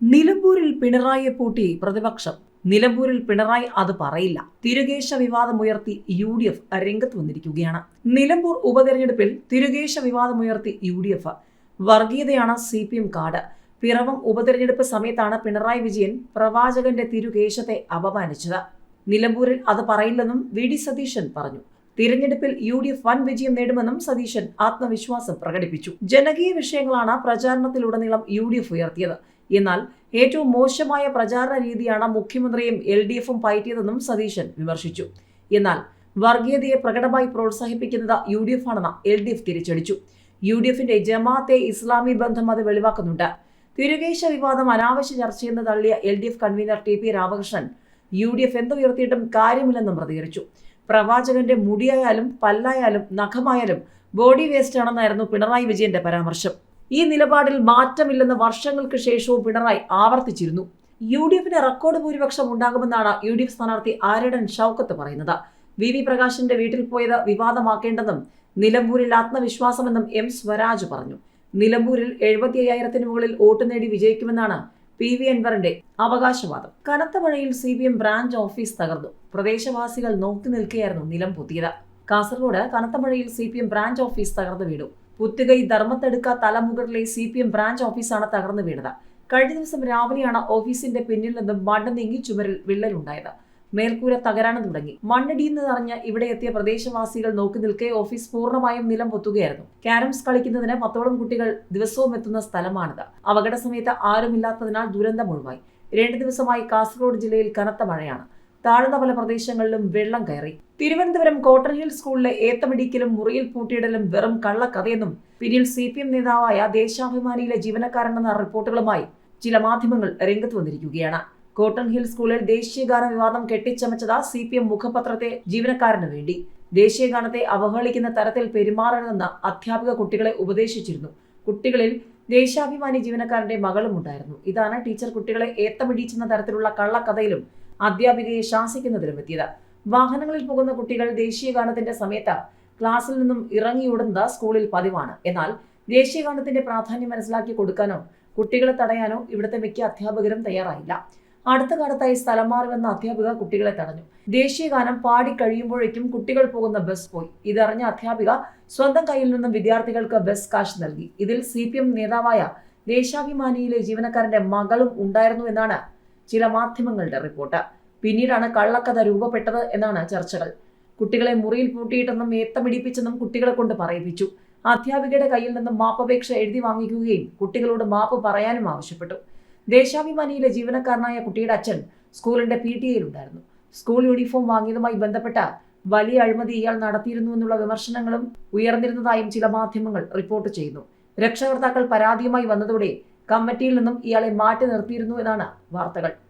നിലമ്പൂരിൽ പിണറായിയെ പൂട്ടി പ്രതിപക്ഷം. നിലമ്പൂരിൽ പിണറായി അത് പറയില്ല. തിരുകേശ വിവാദമുയർത്തി യു ഡി എഫ് രംഗത്ത് വന്നിരിക്കുകയാണ്. നിലമ്പൂർ ഉപതെരഞ്ഞെടുപ്പിൽ തിരുകേശ വിവാദമുയർത്തി U D F വർഗീയതയാണ് C P M card Piravam ഉപതെരഞ്ഞെടുപ്പ് സമയത്താണ് പിണറായി വിജയൻ പ്രവാചകന്റെ തിരുകേശത്തെ അപമാനിച്ചത്. നിലമ്പൂരിൽ അത് പറയില്ലെന്നും വി ഡി സതീശൻ പറഞ്ഞു. തിരഞ്ഞെടുപ്പിൽ യു ഡി എഫ് വൻ വിജയം നേടുമെന്നും സതീശൻ ആത്മവിശ്വാസം പ്രകടിപ്പിച്ചു. ജനകീയ വിഷയങ്ങളാണ് പ്രചാരണത്തിലുടനീളം യു ഡി എഫ് ഉയർത്തിയത്. എന്നാൽ ഏറ്റവും മോശമായ പ്രചാരണ രീതിയാണ് മുഖ്യമന്ത്രിയും എൽ ഡി എഫും പയറ്റിയതെന്നും സതീശൻ വിമർശിച്ചു. എന്നാൽ വർഗീയതയെ പ്രകടമായി പ്രോത്സാഹിപ്പിക്കുന്നത് യു ഡി എഫ് ആണെന്ന് എൽ ഡി എഫ് തിരിച്ചടിച്ചു. യു ഡി എഫിന്റെ ജമാഅത്തെ ഇസ്ലാമി ബന്ധം അത് വെളിവാക്കുന്നുണ്ട്. തിരുകേശ വിവാദം അനാവശ്യ ചർച്ചയെന്ന് തള്ളിയ L D F convener T P Ramakrishnan U D F എന്തുയർത്തിയിട്ടും കാര്യമില്ലെന്നും പ്രതികരിച്ചു. പ്രവാചകന്റെ മുടിയായാലും പല്ലായാലും നഖമായാലും ബോഡി വേസ്റ്റ് ആണെന്നായിരുന്നു പിണറായി വിജയന്റെ പരാമർശം. ഈ നിലപാടിൽ മാറ്റമില്ലെന്ന് വർഷങ്ങൾക്ക് ശേഷവും പിണറായി ആവർത്തിച്ചിരുന്നു. യു ഡി എഫിന് റെക്കോർഡ് ഭൂരിപക്ഷം ഉണ്ടാകുമെന്നാണ് യു ഡി എഫ് സ്ഥാനാർത്ഥി ആരടൻ ഷൌക്കത്ത് പറയുന്നത്. വി വി പ്രകാശിന്റെ വീട്ടിൽ പോയത് വിവാദമാക്കേണ്ടെന്നും നിലമ്പൂരിൽ ആത്മവിശ്വാസമെന്നും എം സ്വരാജ് പറഞ്ഞു. നിലമ്പൂരിൽ എഴുപത്തി അയ്യായിരത്തിന് മുകളിൽ വോട്ട് നേടി വിജയിക്കുമെന്നാണ് പി വി അൻവറിന്റെ അവകാശവാദം. കനത്ത മഴയിൽ C B M branch office തകർന്നു. പ്രദേശവാസികൾ നോക്കി നിൽക്കുകയായിരുന്നു നിലം പൊത്തിയത്. കാസർഗോഡ് കനത്ത മഴയിൽ C P M branch office തകർന്നു വീണു. പുത്തുകൈ ധർമ്മത്തെടുക്ക തലമുകളിലെ സി പി എം ബ്രാഞ്ച് ഓഫീസാണ് തകർന്നു വീണത്. കഴിഞ്ഞ ദിവസം രാവിലെയാണ് ഓഫീസിന്റെ പിന്നിൽ നിന്നും മണ്ണ് നീങ്ങി ചുമരിൽ വിള്ളലുണ്ടായത്. മേൽക്കൂര തകരാനും തുടങ്ങി. മണ്ണിടിയെന്ന് അറിഞ്ഞ് ഇവിടെ എത്തിയ പ്രദേശവാസികൾ നോക്കി നിൽക്കെ ഓഫീസ് പൂർണമായും നിലം പൊത്തുകയായിരുന്നു. ക്യാരംസ് കളിക്കുന്നതിന് പത്തോളം കുട്ടികൾ ദിവസവും എത്തുന്ന സ്ഥലമാണിത്. അപകട സമയത്ത് ആരുമില്ലാത്തതിനാൽ ദുരന്തം ഒഴിവായി. രണ്ടു ദിവസമായി കാസർഗോഡ് ജില്ലയിൽ കനത്ത മഴയാണ്. താഴ്ന്ന പല പ്രദേശങ്ങളിലും വെള്ളം കയറി. തിരുവനന്തപുരം കോട്ടൺ ഹിൽ സ്കൂളിലെ ഏത്തമിടിക്കലും മുറിയിൽ പൂട്ടിയിടലും വെറും കള്ളക്കഥയെന്നും പിന്നിൽ സി പി എം നേതാവായ ദേശാഭിമാനിയിലെ ജീവനക്കാരനെന്ന റിപ്പോർട്ടുകളുമായി ചില മാധ്യമങ്ങൾ രംഗത്ത് വന്നിരിക്കുകയാണ്. കോട്ടൺ ഹിൽ സ്കൂളിൽ ദേശീയഗാന വിവാദം കെട്ടിച്ചമച്ചത് സി പി എം മുഖപത്രത്തെ ജീവനക്കാരന് വേണ്ടി. ദേശീയഗാനത്തെ അവഹേളിക്കുന്ന തരത്തിൽ പെരുമാറണമെന്ന് അധ്യാപിക കുട്ടികളെ ഉപദേശിച്ചിരുന്നു. കുട്ടികളിൽ ദേശാഭിമാനി ജീവനക്കാരന്റെ മകളും ഉണ്ടായിരുന്നു. ഇതാണ് ടീച്ചർ കുട്ടികളെ ഏത്തമിടിച്ചെന്ന തരത്തിലുള്ള കള്ളക്കഥയിലും അധ്യാപികയെ ശാസിക്കുന്നതിലും എത്തിയത് വാഹനങ്ങളിൽ പോകുന്ന കുട്ടികൾ ദേശീയഗാനത്തിന്റെ സമയത്ത് ക്ലാസ്സിൽ നിന്നും ഇറങ്ങിയോടുന്നത് സ്കൂളിൽ പതിവാണ്. എന്നാൽ ദേശീയഗാനത്തിന്റെ പ്രാധാന്യം മനസ്സിലാക്കി കൊടുക്കാനോ കുട്ടികളെ തടയാനോ ഇവിടുത്തെ മിക്ക അധ്യാപകരും തയ്യാറായില്ല. അടുത്ത കാലത്തായി സ്ഥലം മാറുമെന്ന അധ്യാപിക കുട്ടികളെ തടഞ്ഞു. ദേശീയഗാനം പാടി കഴിയുമ്പോഴേക്കും കുട്ടികൾ പോകുന്ന ബസ് പോയി. ഇതറിഞ്ഞ അധ്യാപിക സ്വന്തം കയ്യിൽ നിന്നും വിദ്യാർത്ഥികൾക്ക് ബസ് കാശ് നൽകി. ഇതിൽ സി നേതാവായ ദേശാഭിമാനിയിലെ ജീവനക്കാരന്റെ മകളും ഉണ്ടായിരുന്നു എന്നാണ് ചില മാധ്യമങ്ങളുടെ റിപ്പോർട്ട്. പിന്നീടാണ് കള്ളക്കഥ രൂപപ്പെട്ടത് എന്നാണ് ചർച്ചകൾ. കുട്ടികളെ മുറിയിൽ പൂട്ടിയിട്ടെന്നും ഏത്തമിടിപ്പിച്ചെന്നും കുട്ടികളെ കൊണ്ട് പറയിപ്പിച്ചു. അധ്യാപികയുടെ കയ്യിൽ നിന്നും മാപ്പപേക്ഷ എഴുതി വാങ്ങിക്കുകയും കുട്ടികളോട് മാപ്പ് പറയാനും ആവശ്യപ്പെട്ടു. ദേശാഭിമാനിയിലെ ജീവനക്കാരനായ കുട്ടിയുടെ അച്ഛൻ സ്കൂളിന്റെ പി ടി എയിലുണ്ടായിരുന്നു. സ്കൂൾ യൂണിഫോം വാങ്ങിയതുമായി ബന്ധപ്പെട്ട വലിയ അഴിമതി ഇയാൾ നടത്തിയിരുന്നു എന്നുള്ള വിമർശനങ്ങളും ഉയർന്നിരുന്നതായും ചില മാധ്യമങ്ങൾ റിപ്പോർട്ട് ചെയ്യുന്നു. രക്ഷകർത്താക്കൾ പരാതിയുമായി വന്നതോടെ കമ്മിറ്റിയിൽ നിന്നും ഇയാളെ മാറ്റി നിർത്തിയിരുന്നു എന്നാണ് വാർത്തകൾ.